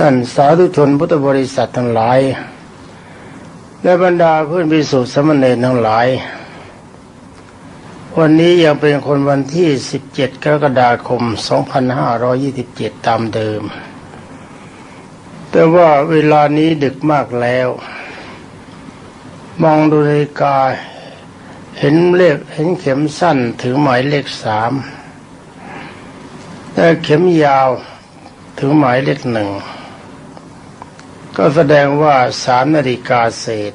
ท่านสาธุชนพุทธบริษัททั้งหลาย และบรรดาเพื่อนพิสุทธิสามเณรทั้งหลาย วันนี้ยังเป็นคนวันที่ 17 กรกฎาคม 2527 ตามเดิม แต่ว่าเวลานี้ดึกมากแล้ว มองดูนาฬิกาเห็นเลขเห็นเข็มสั้นถึงหมายเลขสามแต่เข็มยาวถึงหมายเลขหนึ่ง ก็แสดงว่าสามนาฬิกาเศษ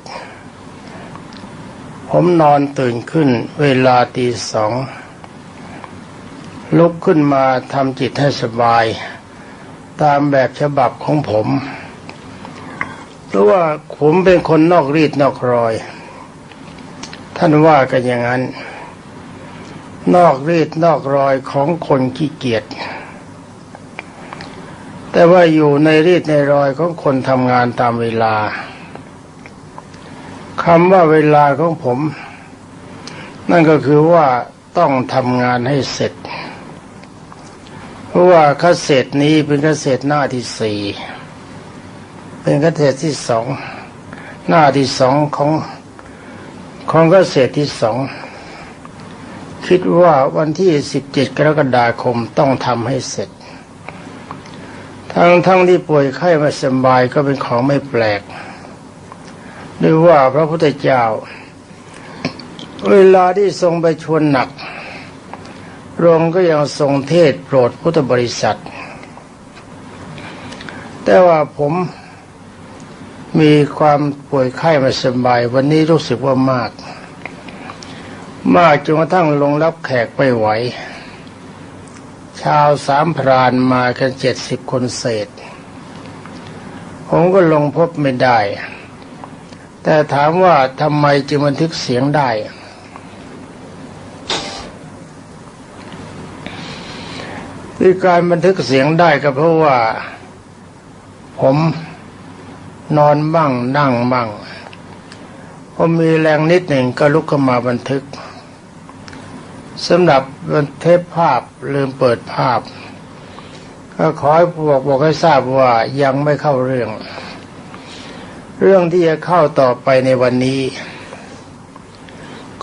ผมนอนตื่นขึ้นเวลาตีสอง ลุกขึ้นมาทำจิตให้สบาย ตามแบบฉบับของผม เพราะว่าผมเป็นคนนอกรีดนอกรอย ท่านว่ากันอย่างนั้น นอกรีดนอกรอยของคนขี้เกียจ แต่ว่าอยู่ในรีดในรอยของคนทำงานตามเวลาคำว่าเวลาของผม นั่นก็คือว่าต้องทำงานให้เสร็จ เพราะว่าเกษตรนี้เป็นเกษตรหน้าที่สี่เป็นเกษตรที่สองหน้าที่สองของของเกษตรที่สองคิดว่าวันที่สิบเจ็ดกรกฎาคมต้องทำให้เสร็จ ทั้งทั้งที่ป่วยไข้ไมาสบายก็เป็นของไม่แปลกด้วยว่าพระพุทธเจ้า เวลาที่ทรงไปชวนหนักรองก็ยังทรงเทศโปรดพุทธบริษัท แต่ว่าผมมีความป่วยไข้ไมาสบาย วันนี้รู้สึกว่ามาก มากจนกระทั่งลงรับแขกไม่ไหว ชาวสามพรานมากันเจ็ดสิบคนเศษ ผมก็ลงพบไม่ได้ แต่ถามว่าทำไมจึงบันทึกเสียงได้ ที่การบันทึกเสียงได้ก็เพราะว่า ผมนอนบ้างนั่งบ้างพอมีแรงนิดหนึ่งก็ลุกขึ้นมาบันทึก สำหรับเทปภาพลืมเปิดภาพ ก็ขอให้บอกบอกให้ทราบว่ายังไม่เข้าเรื่อง เรื่องที่จะเข้าต่อไปในวันนี้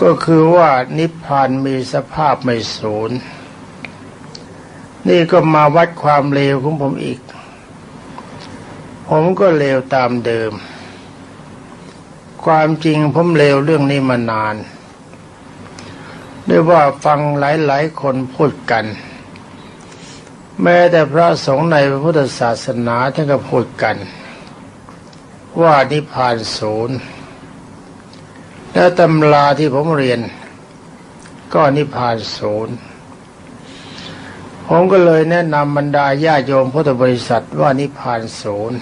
ก็คือว่านิพพานมีสภาพไม่สูญนี่ก็มาวัดความเลวของผมอีก ผมก็เลวตามเดิม ความจริงผมเลวเรื่องนี้มานาน ด้วยว่าฟังหลายๆคนพูดกัน แม้แต่พระสงฆ์ในพระพุทธศาสนาท่านก็พูดกัน ว่านิพพานศูนย์และตำราที่ผมเรียน ก็นิพพานศูนย์ผมก็เลยแนะนำบรรดาญาโยมพุทธบริษัทว่านิพพานศูนย์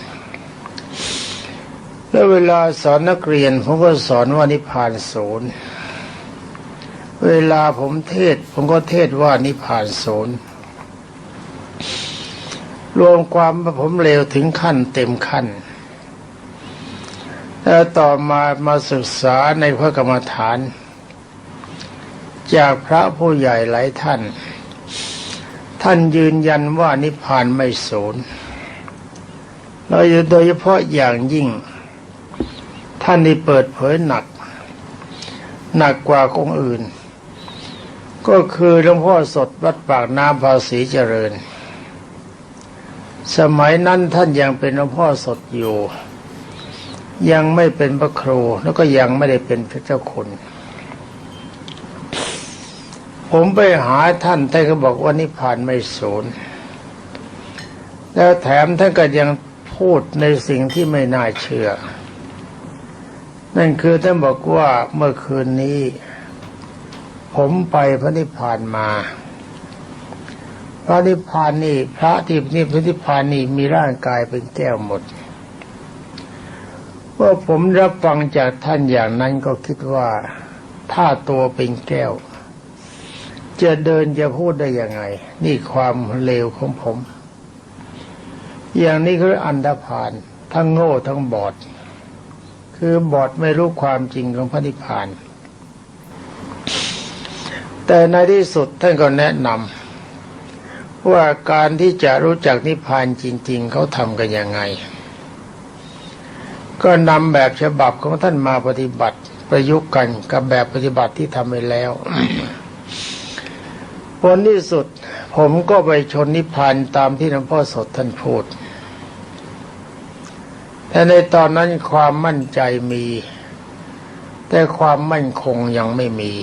แล้วเวลาสอนนักเรียนผมก็สอนว่านิพพานศูนย์ เวลาผมเทศ ผมก็เทศว่านิพพานศูนย์รวมความว่าผมเลวถึงขั้นเต็มขั้น แล้วต่อมามาศึกษาในพระกรรมฐาน จากพระผู้ใหญ่หลายท่าน ท่านยืนยันว่านิพพานไม่สูญเราโดยเฉพาะอย่างยิ่ง ท่านได้เปิดเผยหนัก หนักกว่าองค์อื่น ก็คือหลวงพ่อสดวัดปากน้ำภาษีเจริญ สมัยนั้นท่านยังเป็นหลวงพ่อสดอยู่ ยังไม่เป็นพระครูแล้วก็ยังไม่ได้เป็นพระเจ้าคุณผมไปหาท่านท่านก็บอกว่านิพพานไม่สูญแล้วแถมท่านก็ยังพูดในสิ่งที่ไม่น่าเชื่อ นั่นคือท่านบอกว่าเมื่อคืนนี้ ผมไปพระนิพพานมา พระนิพพานนี่พระที่นี่พระนิพพานนี่มีร่างกายเป็นแก้วหมดว่าผมรับฟังจากท่านอย่างนั้นก็คิดว่า ถ้าตัวเป็นแก้ว จะเดินจะพูดได้ยังไง นี่ความเลวของผม อย่างนี้คืออันดาพานทั้งโง่ทั้งบอด คือบอดไม่รู้ความจริงของพระนิพพาน แต่ในที่สุดท่านก็แนะนำว่าการที่จะรู้จักนิพพานจริง ๆเขาทำกันยังไง ก็นำแบบฉบับของท่านมาปฏิบัติประยุกต์กันกับแบบปฏิบัติที่ทำไปแล้วผลที่สุดผมก็ไปชนนิพพานตามที่หลวงพ่อสดท่านพูด แต่ในตอนนั้นความมั่นใจมี แต่ความมั่นคงยังไม่มี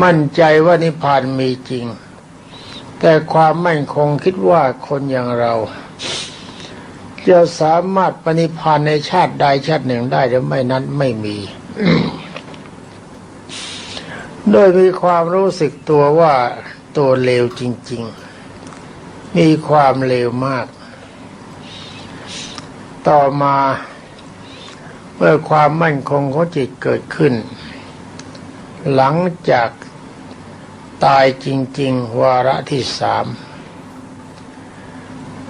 มั่นใจว่านิพพานมีจริง แต่ความมั่นคงคิดว่าคนอย่างเราจะสามารถปณิพานในชาติใดชาติหนึ่งได้หรือไม่นั้นไม่มีโดยมีความรู้สึกตัวว่าตัวเลวจริง ๆ มีความเลวมาก ต่อมาเมื่อความมั่นคงของจิตเกิดขึ้น หลังจากตายจริง ๆ วาระที่สาม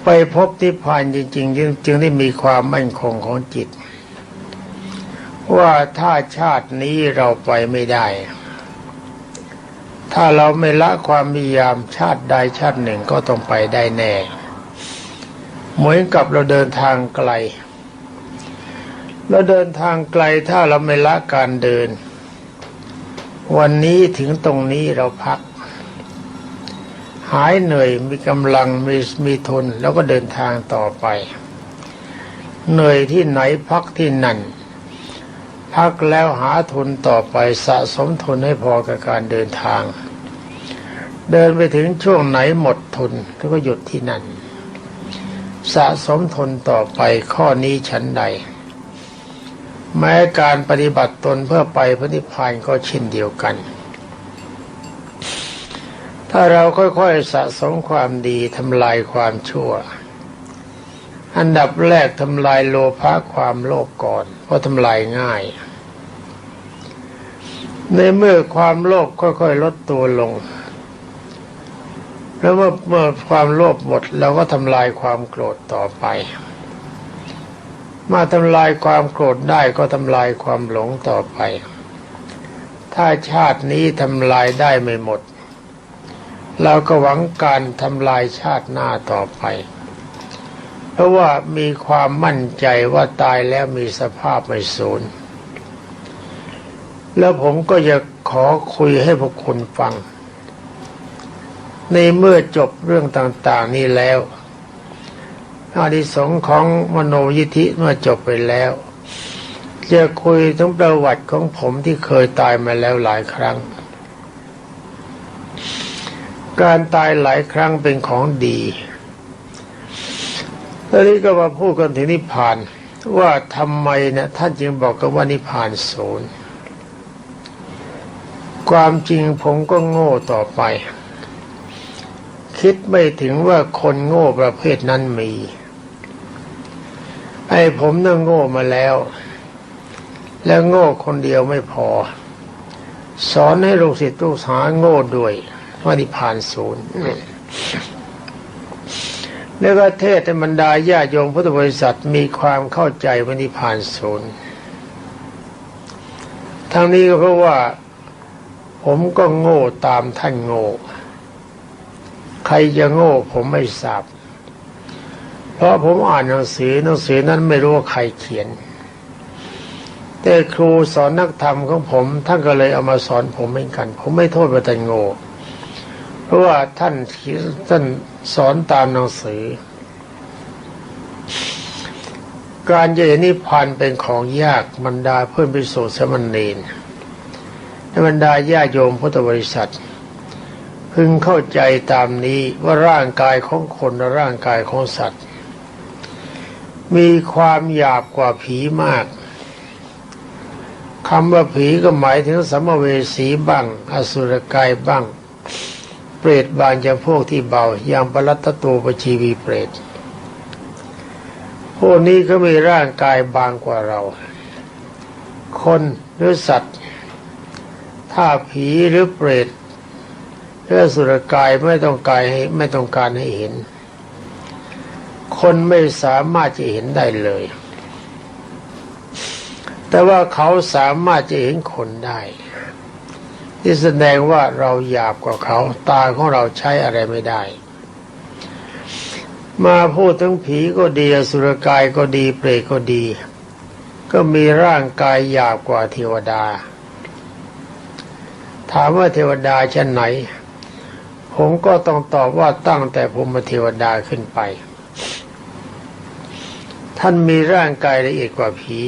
ไปพบที่พานจริงๆจึงจึงได้มีความมั่นคงของจิต ว่าถ้าชาตินี้เราไปไม่ได้ ถ้าเราไม่ละความพยายามชาติใดชาติหนึ่งก็ต้องไปได้แน่ เหมือนกับเราเดินทางไกล เราเดินทางไกลถ้าเราไม่ละการเดิน วันนี้ถึงตรงนี้เราพัก หายเหนื่อยมีกำลังมีมีทุนแล้วก็เดินทางต่อไป เหนื่อยที่ไหนพักที่นั่น พักแล้วหาทุนต่อไปสะสมทุนให้พอกับการเดินทาง เดินไปถึงช่วงไหนหมดทุนแล้วก็หยุดที่นั่น สะสมทุนต่อไปข้อนี้ฉันใด แม้การปฏิบัติตนเพื่อไปพระนิพพานก็เช่นเดียวกัน ถ้าเราค่อยๆสะสมความดีทำลายความชั่ว อันดับแรกทำลายโลภะความโลภก่อน เพราะทำลายง่าย ในเมื่อความโลภค่อยๆลดตัวลง แล้วเมื่อเมื่อความโลภหมดเราก็ทำลายความโกรธต่อไป มาทำลายความโกรธได้ก็ทำลายความหลงต่อไป ถ้าชาตินี้ทำลายได้ไม่หมด เราก็หวังการทำลายชาติหน้าต่อไป เพราะว่ามีความมั่นใจว่าตายแล้วมีสภาพไม่สูญแล้วผมก็จะขอคุยให้พวกคุณฟัง ในเมื่อจบเรื่องต่าง ๆ นี้แล้ว อานิสงส์ของมโนยิธิเมื่อจบไปแล้ว จะคุยถึงประวัติของผมที่เคยตายมาแล้วหลายครั้ง การตายหลายครั้งเป็นของดีตอนนี้ก็มาพูดกันถึงนิพพาน ว่าทำไมเนี่ยท่านจึงบอกกันว่านิพพานศูนย์ความจริงผมก็โง่ต่อไป คิดไม่ถึงว่าคนโง่ประเภทนั้นมี ไอ้ผมน่ะโง่มาแล้ว แล้วโง่คนเดียวไม่พอ สอนให้ลูกศิษย์ลูกหาโง่ด้วยว่านิพานศูนย์แล้วก็เทศให้บรรดาญาโยมพุทธบริษัทมีความเข้าใจว่านิพพานศูนย์ทั้งนี้ก็เพราะว่า ผมก็โง่ตามท่านโง่ ใครจะโง่ผมไม่ทราบ เพราะผมอ่านหนังสือหนังสือนั้นไม่รู้ว่าใครเขียน แต่ครูสอนนักธรรมของผมท่านก็เลยเอามาสอนผมเหมือนกัน ผมไม่โทษว่าท่านโง่เพราะว่าท่านท่านสอนตามหนังสือ การจะเห็นนิพพานเป็นของยากบรรดาเพื่อนพิสูจน์สมณเณรในบรรดาญาโยมพุทธบริษัทพึงเข้าใจตามนี้ว่าร่างกายของคนและร่างกายของสัตว์ มีความหยาบกว่าผีมากคำว่าผีก็หมายถึงสัมเวสีบ้าง อสุรกายบ้าง เปรตบางจำพวกที่เบาอย่างปรัตตัวปชีวีเปรตพวกนี้ก็มีร่างกายบางกว่าเรา คนหรือสัตว์ ถ้าผีหรือเปรตหรืออสุรกายไม่ต้องการให้ไม่ต้องการให้เห็น คนไม่สามารถจะเห็นได้เลย แต่ว่าเขาสามารถจะเห็นคนได้ที่แสดงว่าเราหยาบกว่าเขา ตาของเราใช้อะไรไม่ได้ มาพูดถึงผีก็ดีสุรกายก็ดีเปรตก็ดี ก็มีร่างกายหยาบกว่าเทวดา ถามว่าเทวดาชั้นไหน ผมก็ต้องตอบว่าตั้งแต่ผมมาเทวดาขึ้นไป ท่านมีร่างกายละเอียดกว่าผี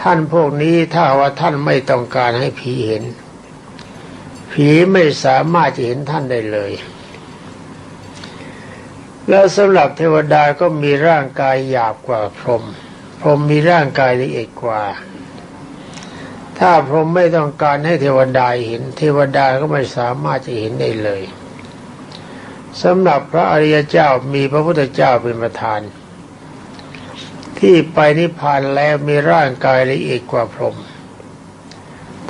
ท่านพวกนี้ถ้าว่าท่านไม่ต้องการให้ผีเห็น ผีไม่สามารถจะเห็นท่านได้เลย แล้วสำหรับเทวดาก็มีร่างกายหยาบกว่าพรหมพรหมมีร่างกายละเอียดกว่า ถ้าพรหมไม่ต้องการให้เทวดาเห็น เทวดาก็ไม่สามารถจะเห็นได้เลยสำหรับพระอริยเจ้ามีพระพุทธเจ้าเป็นประธาน ที่ไปนิพพานแล้วมีร่างกายละเอียดกว่าพรหม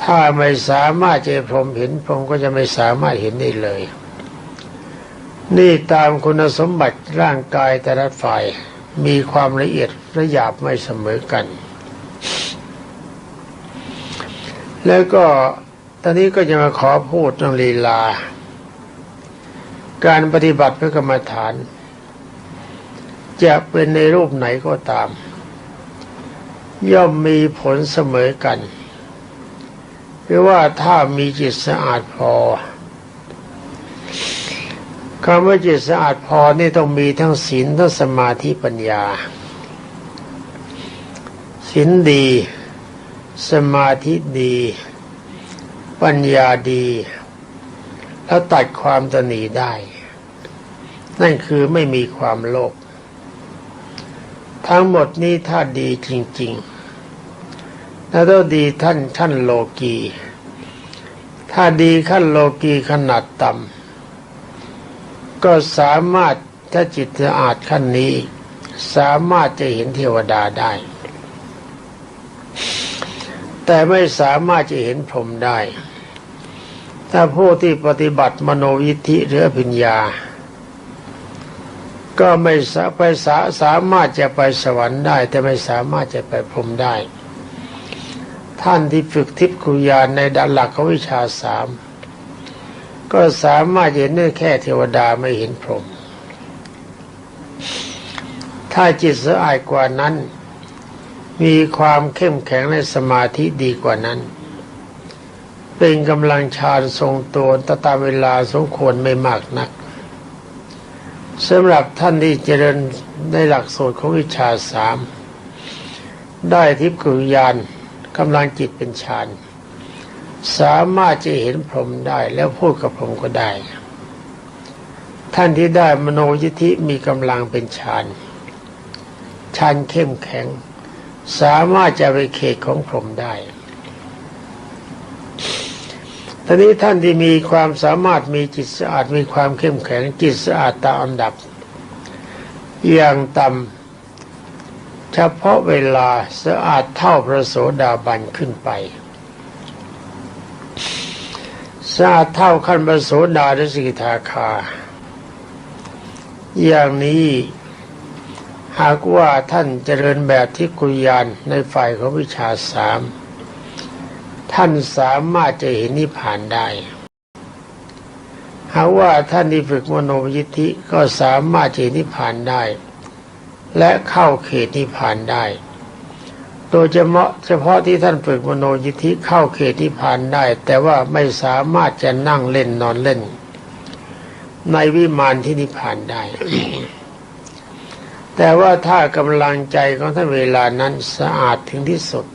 ถ้าไม่สามารถจะพรหมเห็นพรหมก็จะไม่สามารถเห็นได้เลย นี่ตามคุณสมบัติร่างกายแต่ละฝ่ายมีความละเอียดและหยาบไม่เสมอกัน แล้วก็ตอนนี้ก็จะมาขอพูดเรื่องลีลา การปฏิบัติเพื่อกรรมฐาน จะเป็นในรูปไหนก็ตาม ย่อมมีผลเสมอกันหรือว่าถ้ามีจิตสะอาดพอคำว่าจิตสะอาดพอนี่ต้องมีทั้งศีลทั้งสมาธิปัญญาศีลดี สมาธิดี ปัญญาดี แล้วตัดความตนีได้ นั่นคือไม่มีความโลภ ทั้งหมดนี้ถ้าดีจริงๆแล้วต้องดีท่านท่านโลกี ถ้าดีขั้นโลกีขนาดต่ำก็สามารถถ้าจิตสะอาดขั้นนี้ สามารถจะเห็นเทวดาได้ แต่ไม่สามารถจะเห็นพรหมได้ ถ้าผู้ที่ปฏิบัติมโนยิทธิหรืออภิญญา ก็ไม่สาไปสาสามารถจะไปสวรรค์ได้ แต่ไม่สามารถจะไปพรมได้ ท่านที่ฝึกทิพย์คุยานในด้านหลักของวิชาสามก็สามารถเห็นได้แค่เทวดาไม่เห็นพรหมถ้าจิตสะอาดกว่านั้น มีความเข้มแข็งในสมาธิดีกว่านั้น เป็นกำลังฌานทรงตัวตตามเวลาสมควรไม่มากนัก สำหรับท่านที่เจริญในหลักสูตรของวิชาสามได้ทิพย์กุญญาณกำลังจิตเป็นฌานสามารถจะเห็นพรหมได้แล้วพูดกับพรหมก็ได้ ท่านที่ได้มโนยิธิมีกำลังเป็นฌานฌานเข้มแข็ง สามารถจะไปเขตของพรหมได้ ตอนนี้ท่านที่มีความสามารถมีจิตสะอาดมีความเข้มแข็งจิตสะอาดตามอันดับ อย่างต่ำเฉพาะเวลาสะอาดเท่าพระโสดาบันขึ้นไปสะอาดเท่าขั้นพระโสดาสกิทาคา อย่างนี้หากว่าท่านเจริญแบบที่กุยานในฝ่ายของวิชาสาม ท่านสามารถจะเห็นนิพพานได้หาว่าท่านที่ฝึกมโนยิทธิก็สามารถจะเห็นนิพพานได้ และเข้าเขตนิพพานได้ โดยเฉพาะเฉพาะที่ท่านฝึกมโนยิทธิเข้าเขตนิพพานได้ แต่ว่าไม่สามารถจะนั่งเล่นนอนเล่น ในวิมานที่นิพพานได้ แต่ว่าถ้ากำลังใจของท่านเวลานั้นสะอาดถึงที่สุด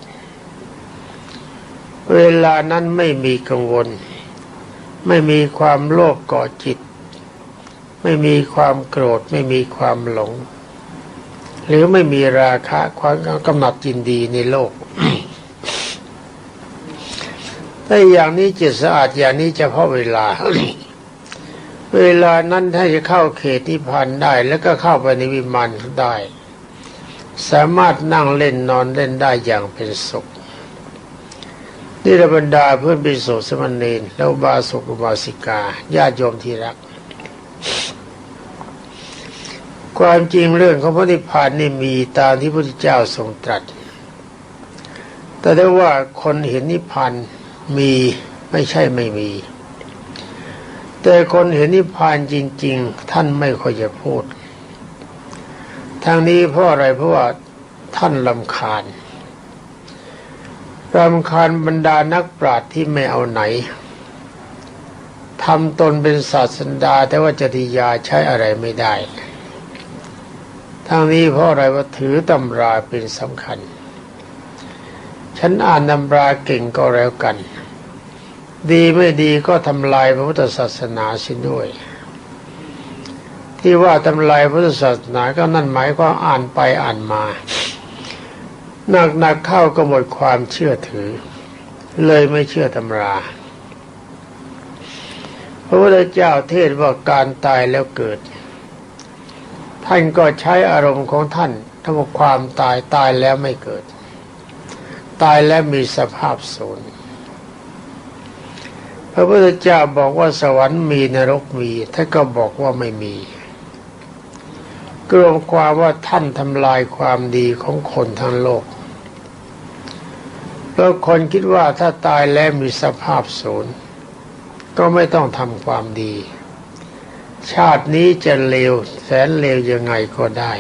เวลานั้นไม่มีกังวล ไม่มีความโลภก่อจิต ไม่มีความโกรธ ไม่มีความหลง หรือไม่มีราคะความกำหนัดยินดีในโลกถ้าอย่างนี้จิตสะอาดอย่างนี้เฉพาะเวลา เวลานั้นถ้าจะเข้าเขตนิพพานได้ แล้วก็เข้าไปในวิมานได้ สามารถนั่งเล่นนอนเล่นได้อย่างเป็นสุข นี่ระบรรดาเพื่อนบิโสสมณเณรแล้วบาสุกบาสิกาญาติโยมที่รัก ความจริงเรื่องของพระนิพพานนี่มีตามที่พระพุทธเจ้าทรงตรัส แต่ได้ว่าคนเห็นนิพพานมีไม่ใช่ไม่มี แต่คนเห็นนิพพานจริง ๆ ท่านไม่ค่อยจะพูด ทางนี้เพราะอะไรเพราะว่าท่านลำคาญ รำคาญบรรดานักปราชญ์ที่ไม่เอาไหนทำตนเป็นศาสดา แต่ว่าจริยาใช้อะไรไม่ได้ทางนี้เพราะอะไรว่าถือตำราเป็นสำคัญ ฉันอ่านตำราเก่งก็แล้วกัน ดีไม่ดีก็ทำลายพระพุทธศาสนาสิด้วย ที่ว่าทำลายพุทธศาสนาก็นั่นหมายความอ่านไปอ่านมา หนักๆเข้าก็หมดความเชื่อถือ เลยไม่เชื่อตำรา พระพุทธเจ้าเทศว่าการตายแล้วเกิด ท่านก็ใช้อารมณ์ของท่านทำว่าความตายตายแล้วไม่เกิด ตายแล้วมีสภาพศูนย์พระพุทธเจ้าบอกว่าสวรรค์มีนรกมีท่านก็บอกว่าไม่มี กรวมความว่าท่านทำลายความดีของคนทั้งโลกเพราะคนคิดว่าถ้าตายแล้วมีสภาพศูนย์ก็ไม่ต้องทำความดี ชาตินี้จะเลวแสนเลวยังไงก็ได้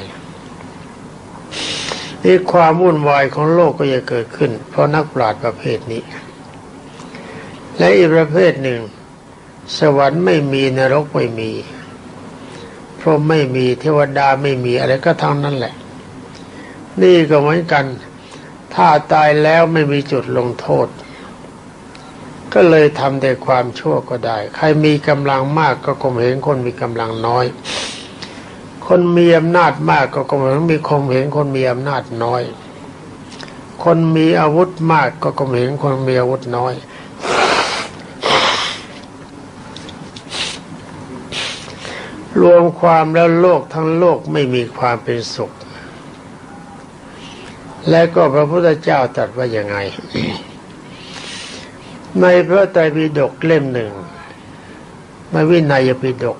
นี่ความวุ่นวายของโลกก็จะเกิดขึ้น เพราะนักปราชญ์ประเภทนี้ และอีกประเภทหนึ่ง สวรรค์ไม่มีนรกไม่มี พรหมไม่มีเทวดาไม่มีอะไรก็ทั้งนั้นแหละ นี่ก็เหมือนกัน ถ้าตายแล้วไม่มีจุดลงโทษ ก็เลยทำแต่ความชั่วก็ได้ ใครมีกำลังมากก็คงเห็นคนมีกำลังน้อย คนมีอำนาจมากก็คงเห็นมีคงเห็นคนมีอำนาจน้อย คนมีอาวุธมากก็คงเห็นคนมีอาวุธน้อย รวมความแล้วโลกทั้งโลกไม่มีความเป็นสุข และก็พระพุทธเจ้าตรัสว่ายังไง ในพระไตรปิฎกเล่มหนึ่งในวินัยปิฎก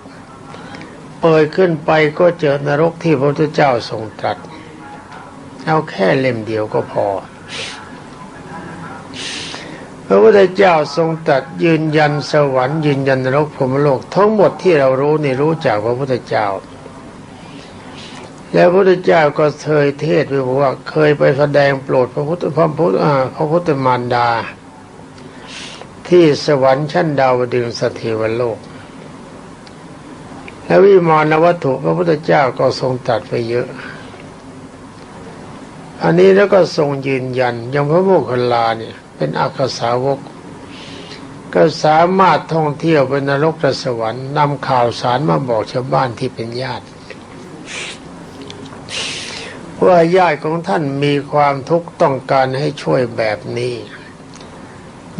เปิดขึ้นไปก็เจอนรกที่พระพุทธเจ้าทรงตรัส เอาแค่เล่มเดียวก็พอ พระพุทธเจ้าทรงตัดยืนยันสวรรค์ยืนยันนรกพรมโลกทั้งหมดที่เรารู้นี่รู้จากพระพุทธเจ้า แล้วพระพุทธเจ้าก็เคยเทศไปบอกว่าเคยไปแสดงโปรดพระพุทธพระพุทธพระพุทธมารดา ที่สวรรค์ชั้นดาวดึงสเทวโลก และวิมานวัตถุพระพุทธเจ้าก็ทรงตัดไปเยอะอันนี้แล้วก็ทรงยืนยันอย่างพระโมคคัลลาเนี่ย เป็นอักษาวก ก็สามารถท่องเที่ยวไปนรกและสวรรค์นำข่าวสารมาบอกชาวบ้านที่เป็นญาติว่าญาติของท่านมีความทุกข์ต้องการให้ช่วยแบบนี้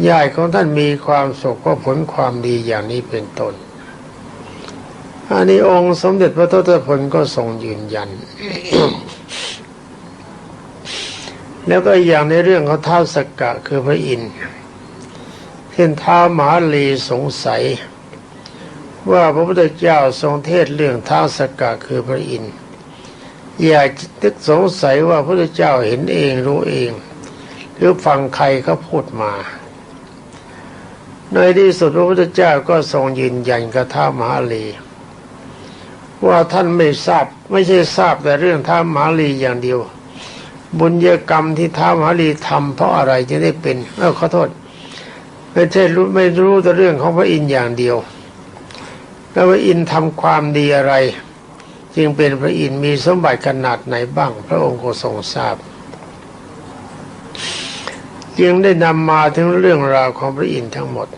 ญาติของท่านมีความสุขก็ผลความดีอย่างนี้เป็นต้นอันนี้องค์สมเด็จพระทศพลก็ทรงยืนยัน แล้วก็อย่างในเรื่องของท้าวสกกะคือพระอินทร์เช่นท้าวมหาลีสงสัย ว่าพระพุทธเจ้าทรงเทศเรื่องท้าวสกกะคือพระอินทร์อย่าตึกสงสัยว่าพระพุทธเจ้าเห็นเองรู้เอง หรือฟังใครเขาพูดมา ในที่สุดพระพุทธเจ้าก็ทรงยืนยันกับท้าวมหาลีว่าท่านไม่ทราบไม่ใช่ทราบแต่เรื่องท้าวมหาลีอย่างเดียว บุญยกรรมที่ท้าวมหาลีทำเพราะอะไรจะได้เป็น เออขอโทษไม่ใช่รู้ไม่รู้แต่เรื่องของพระอินทร์อย่างเดียว แล้วพระอินทร์ทำความดีอะไร จึงเป็นพระอินทร์มีสมบัติขนาดไหนบ้าง พระองค์ก็ทรงทราบ จึงได้นำมาถึงเรื่องราวของพระอินทร์ทั้งหมด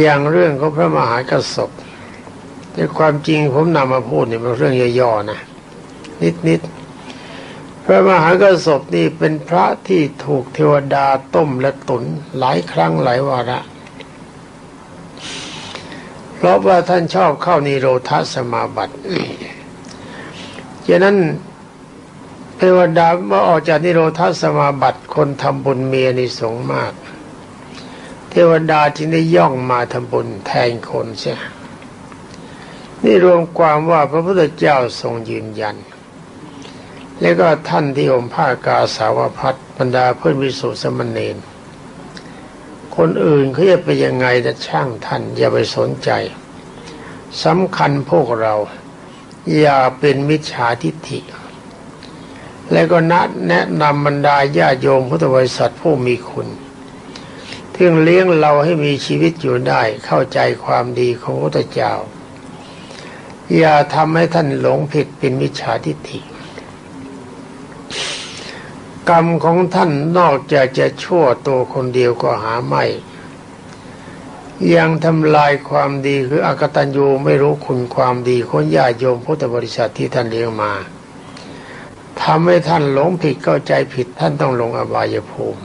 อย่างเรื่องของพระมหากษัตริย์แต่ความจริงผมนำมาพูดเนี่ยมันเรื่องย่อๆนะ นิดๆ พระมหากษัตริย์นี่เป็นพระที่ถูกเทวดาต้มและตุนหลายครั้งหลายวาระ เพราะว่าท่านชอบเข้านิโรธสมาบัติฉะนั้นเทวดาเมื่อออกจากนิโรธสมาบัติคนทำบุญเมียนิสงมาก เทวดาจึงได้ย่องมาทำบุญแทนคนใช่นี่รวมความว่าพระพุทธเจ้าทรงยืนยัน แล้วก็ท่านที่อมผ้ากาสาวพัดบรรดาเพื่อนวิสุสมณเณรคนอื่นเขาจะเป็นยังไงแต่ช่างท่านอย่าไปสนใจสำคัญพวกเรา อย่าเป็นมิจฉาทิฏฐิ และก็นัดแนะนำบรรดาญาโยมพุทธบริษัทผู้มีคุณที่เลี้ยงเราให้มีชีวิตอยู่ได้เข้าใจความดีของพระเจ้า อย่าทำให้ท่านหลงผิดเป็นมิจฉาทิฏฐิ กรรมของท่านนอกจากจะชั่วตัวคนเดียวก็หาไม่ ยังทำลายความดีคืออกตัญญูไม่รู้คุณความดีของญาติโยมพุทธบริษัทที่ท่านเลี้ยงมาทำให้ท่านหลงผิดเข้าใจผิดท่านต้องลงอบายภูมิ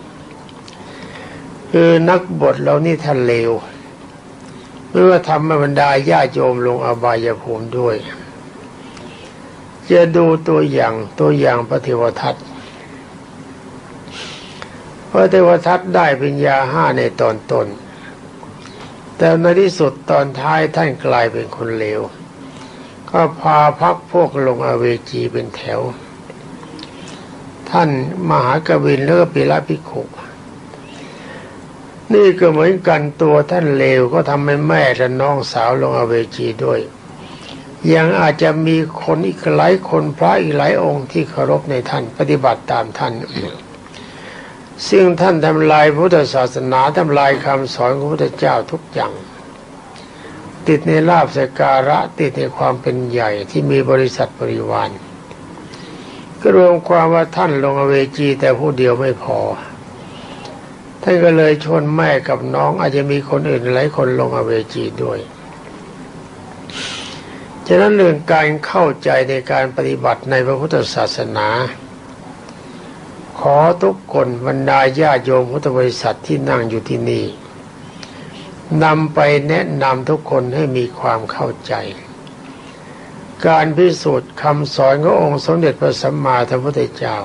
คือนักบทเหล่านี้ท่านเลวหรือว่าทำให้บรรดาญาติโยมลงอบายภูมิด้วย จะดูตัวอย่างตัวอย่างพระเทวทัต พระเทวทัตได้ปัญญาห้าในตอนต้น แต่ในที่สุดตอนท้ายท่านกลายเป็นคนเลว ก็พาพักพวกลงอเวจีเป็นแถว ท่านมหากวินแล้วก็ปิละพิขุนี่ก็เหมือนกันตัวท่านเลวก็ทำให้แม่และน้องสาวลงอเวจีด้วย ยังอาจจะมีคนอีกหลายคนพระอีกหลายองค์ที่เคารพในท่านปฏิบัติตามท่าน ซึ่งท่านทำลายพุทธศาสนาทำลายคำสอนของพระพุทธเจ้าทุกอย่าง ติดในลาบสการะติดในความเป็นใหญ่ที่มีบริษัทบริวารก็รวมความว่าท่านลงอเวจีแต่ผู้เดียวไม่พอ ท่านก็เลยชวนแม่กับน้องอาจจะมีคนอื่นหลายคนลงอเวจีด้วยฉะนั้นเรื่องการเข้าใจในการปฏิบัติในพระพุทธศาสนา ขอทุกคนบรรดาญาโยมพุทธบริษัทที่นั่งอยู่ที่นี่นำไปแนะนำทุกคนให้มีความเข้าใจ การพิสูจน์คำสอนขององค์สมเด็จพระสัมมาสัมพุทธเจ้า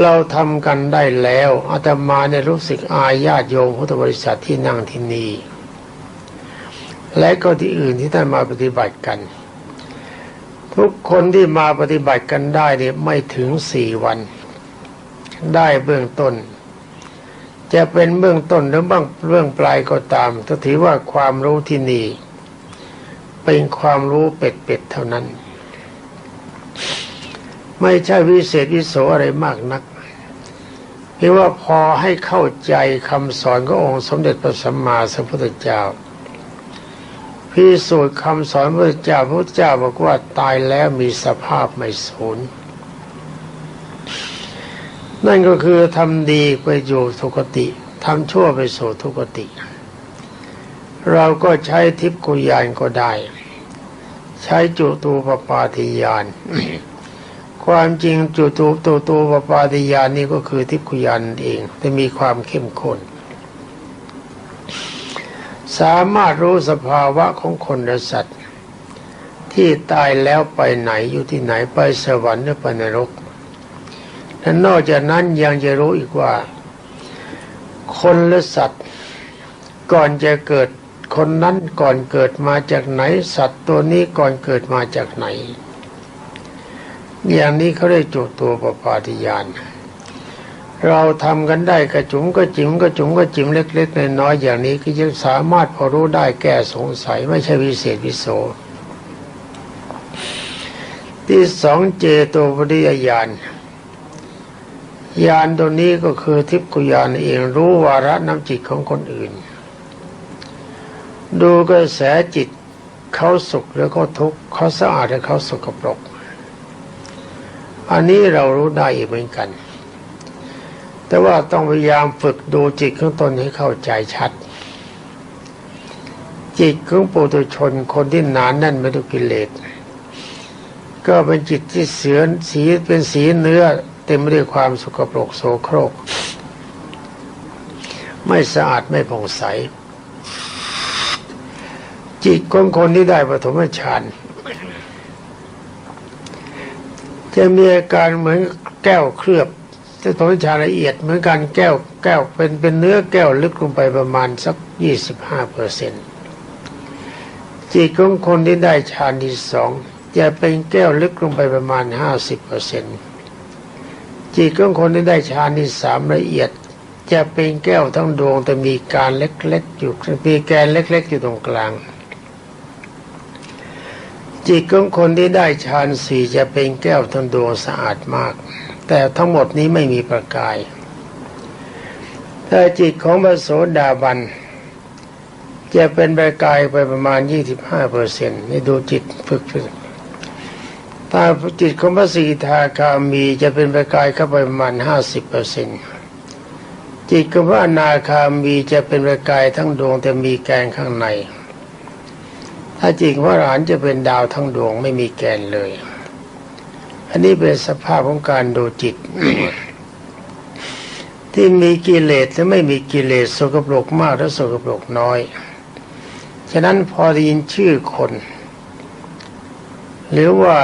เราทำกันได้แล้วอาตมาเนี่ยรู้สึกอายญาติโยมพุทธบริษัทที่นั่งที่นี่และก็ที่อื่นที่ท่านมาปฏิบัติกัน ทุกคนที่มาปฏิบัติกันได้เนี่ยไม่ถึงสี่วัน ได้เบื้องต้น จะเป็นเบื้องต้นหรือบ้างเบื้องปลายก็ตามก็ถือว่าความรู้ที่นี่ เป็นความรู้เป็ดๆเท่านั้น ไม่ใช่วิเศษวิโสอะไรมากนักเพียงว่าพอให้เข้าใจคำสอนขององค์สมเด็จพระสัมมาสัมพุทธเจ้า พิสูจน์คำสอนพระเจ้าพระเจ้าบอกว่าตายแล้วมีสภาพไม่สูญนั่นก็คือทำดีไปอยู่ทุกติทำชั่วไปสู่ทุกติ เราก็ใช้ทิพกุยานก็ได้ ใช้จุตูปปาติยาน ความจริงจุตูตูตูปปาติยานนี่ก็คือทิพกุยานเอง แต่มีความเข้มข้น สามารถรู้สภาวะของคนและสัตว์ ที่ตายแล้วไปไหนอยู่ที่ไหนไปสวรรค์หรือไปนรกและนอกจากนั้นยังจะรู้อีกว่า คนและสัตว์ ก่อนจะเกิดคนนั้นก่อนเกิดมาจากไหน สัตว์ตัวนี้ก่อนเกิดมาจากไหน อย่างนี้เขาเรียกจุตัวปปาติยาน เราทำกันได้กระจุมกระจิ๋มกระจุ๋มกระจิ๋มเล็กๆน้อยๆอย่างนี้ก็ยังสามารถพอรู้ได้แก้สงสัยไม่ใช่วิเศษวิโส ที่สองเจโตปริยญาณญาณตัวนี้ก็คือทิพกุญาณเองรู้วาระน้ำจิตของคนอื่น ดูกระแสจิตเขาสุขหรือเขาทุกข์เขาสะอาดหรือเขาสกปรก อันนี้เรารู้ได้เหมือนกัน แต่ว่าต้องพยายามฝึกดูจิตของตนให้เข้าใจชัด จิตของปุถุชนคนที่หนานแน่นไม่ด้กิเลสก็เป็นจิตที่เสือสีเป็นสีเนื้อเต็มไปด้วยความสกปรกโสโครก ไม่สะอาดไม่ผ่องใส จิตของคนที่ได้ปฐมฌานจะมีอาการเหมือนแก้วเคลือบ จะปฐมฌาละเอียดเหมือนกันแก้วแก้วเป็นเป็นเนื้อแก้วลึกลงไปประมาณสักยี่สิบห้าเปอร์เซ็นต์จิตของคนที่ได้ฌานที่สองจะเป็นแก้วลึกลงไปประมาณห้าสิบเปอร์เซ็นต์จิตของคนที่ได้ฌานที่สามละเอียด จะเป็นแก้วทั้งดวงแต่มีการเล็กๆอยู่มีแกนเล็ก ๆ อยู่ตรงกลาง จิตของคนที่ได้ฌานสี่จะเป็นแก้วทั้งดวงสะอาดมาก แต่ทั้งหมดนี้ไม่มีประกาย ถ้าจิตของพระโสดาบัน จะเป็นประกายไปประมาณ 25เปอร์เซ็นต์นี่ดูจิตฝึกฝึกถ้าจิตของพระสีทาคามีจะเป็นประกายเข้าไปประมาณ 50เปอร์เซ็นต์จิตของพระอนาคามีจะเป็นประกายทั้งดวงแต่มีแกนข้างใน ถ้าจิตของพระอรหันจะเป็นดาวทั้งดวงไม่มีแกนเลย อันนี้เป็นสภาพของการดูจิต ที่มีกิเลสและไม่มีกิเลสสกปรกมากและสกปรกน้อย ฉะนั้นพอได้ยินชื่อคน หรือว่า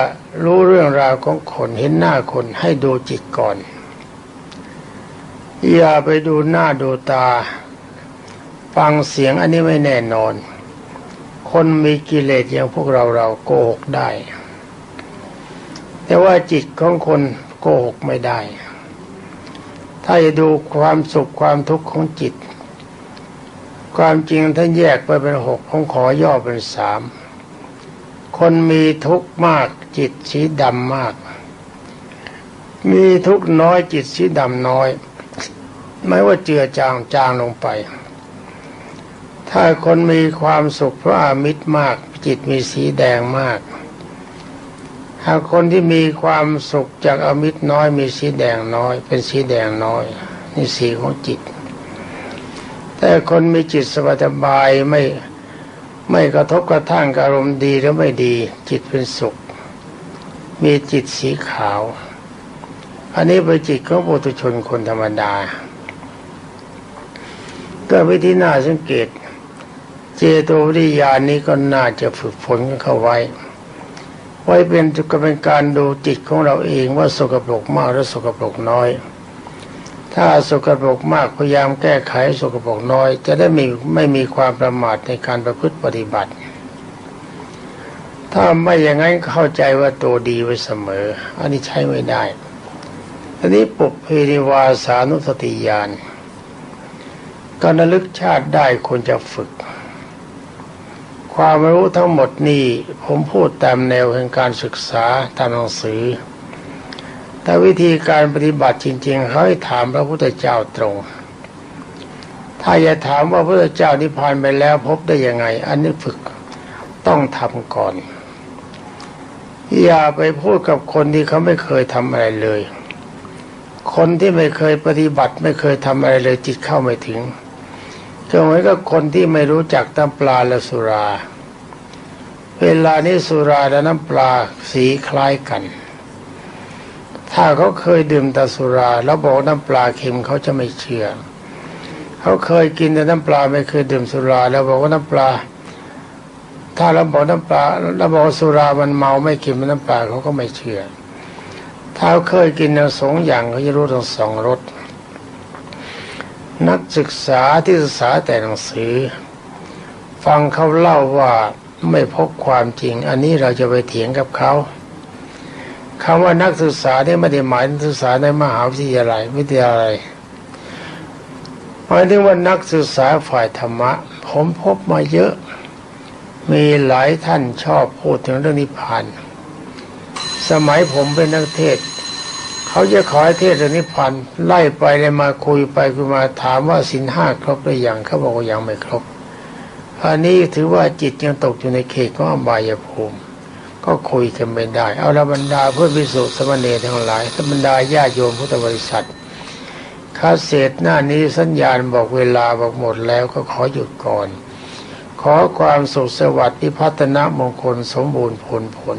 รู้เรื่องราวของคนเห็นหน้าคนให้ดูจิตก่อน อย่าไปดูหน้าดูตา ฟังเสียงอันนี้ไม่แน่นอน คนมีกิเลสอย่างพวกเราเราโกหกได้ แต่ว่าจิตของคนโกหกไม่ได้ ถ้าจะดูความสุขความทุกข์ของจิต ความจริงท่านแยกไปเป็นหกผมขอย่อเป็นสามคนมีทุกข์มากจิตสีดำมาก มีทุกข์น้อยจิตสีดำน้อย ไม่ว่าเจือจางจางลงไป ถ้าคนมีความสุขเพราะอามิตรมาก จิตมีสีแดงมาก หากคนที่มีความสุขจากอมิตรน้อยมีสีแดงน้อย เป็นสีแดงน้อย นี่สีของจิต แต่คนมีจิตสบายๆไม่ไม่กระทบกระทั่งอารมณ์ดีหรือไม่ดี จิตเป็นสุข มีจิตสีขาว อันนี้เป็นจิตของปุถุชนคนธรรมดา ก็วิธีน่าสังเกต เจโตวิริยานนี้ก็น่าจะฝึกฝนกันเข้าไว้ ไว้เป็นก็เป็นการดูจิตของเราเองว่าสกปรกมากหรือสกปรกน้อย ถ้าสกปรกมากพยายามแก้ไขสกปรกน้อย จะได้ไม่ไม่มีความประมาทในการประพฤติปฏิบัติ ถ้าไม่อย่างนั้นเข้าใจว่าตัวดีไว้เสมอ อันนี้ใช้ไม่ได้อันนี้ปุเพนิวาสานุสติญาณการระลึกชาติได้ควรจะฝึก ความรู้ทั้งหมดนี้ผมพูดตามแนวแห่งการศึกษาตามหนังสือ แต่วิธีการปฏิบัติจริงๆเขาให้ถามพระพุทธเจ้าตรง ถ้าจะถามว่าพระพุทธเจ้านิพพานไปแล้วพบได้ยังไง อันนี้ฝึกต้องทำก่อน อย่าไปพูดกับคนที่เขาไม่เคยทำอะไรเลย คนที่ไม่เคยปฏิบัติไม่เคยทำอะไรเลยจิตเข้าไม่ถึง ก็เหมือนกับคนที่ไม่รู้จักน้ำปลาและสุรา เวลานี้สุราและน้ำปลาสีคล้ายกัน ถ้าเขาเคยดื่มแต่สุรา แล้วบอกน้ำปลาเค็มเขาจะไม่เชื่อ เขาเคยกินแต่น้ำปลาไม่เคยดื่มสุรา แล้วบอกว่าน้ำปลา ถ้าเราบอกน้ำปลาเราบอกสุรามันเมาไม่กินมันน้ำปลาเขาก็ไม่เชื่อ ถ้าเขาเคยกินทั้งสองอย่างเขาจะรู้ทั้งสองรส นักศึกษาที่ศึกษาแต่หนังสือ ฟังเขาเล่าว่าไม่พบความจริง อันนี้เราจะไปเถียงกับเขาคำว่านักศึกษาเนี่ยไม่ได้หมายถึงศึกษาในมหาวิทยาลัยวิทยาลัยหมายถึงว่านักศึกษาฝ่ายธรรมะ ผมพบมาเยอะ มีหลายท่านชอบพูดถึงเรื่องนิพพาน สมัยผมเป็นนักเทศ เขาจะขอให้เทศนิพพานไล่ไปเลยมาคุยไปคุยมาถามว่าสินห้าครบหรือยังเขาบอกว่ายังไม่ครบอันนี้ถือว่าจิตยังตกอยู่ในเขตของอบายภูมิ ก็คุยกันไม่ได้ เอาละบรรดาเพื่อพิสุสมณเณรทั้งหลายบรรดาญาโยมพุทธบริษัทคาเศษหน้านี้สัญญาณบอกเวลาบอกหมดแล้วก็ขอหยุดก่อน ขอความสุขสวัสดิ์พิพัฒนามงคลสมบูรณ์ผลผล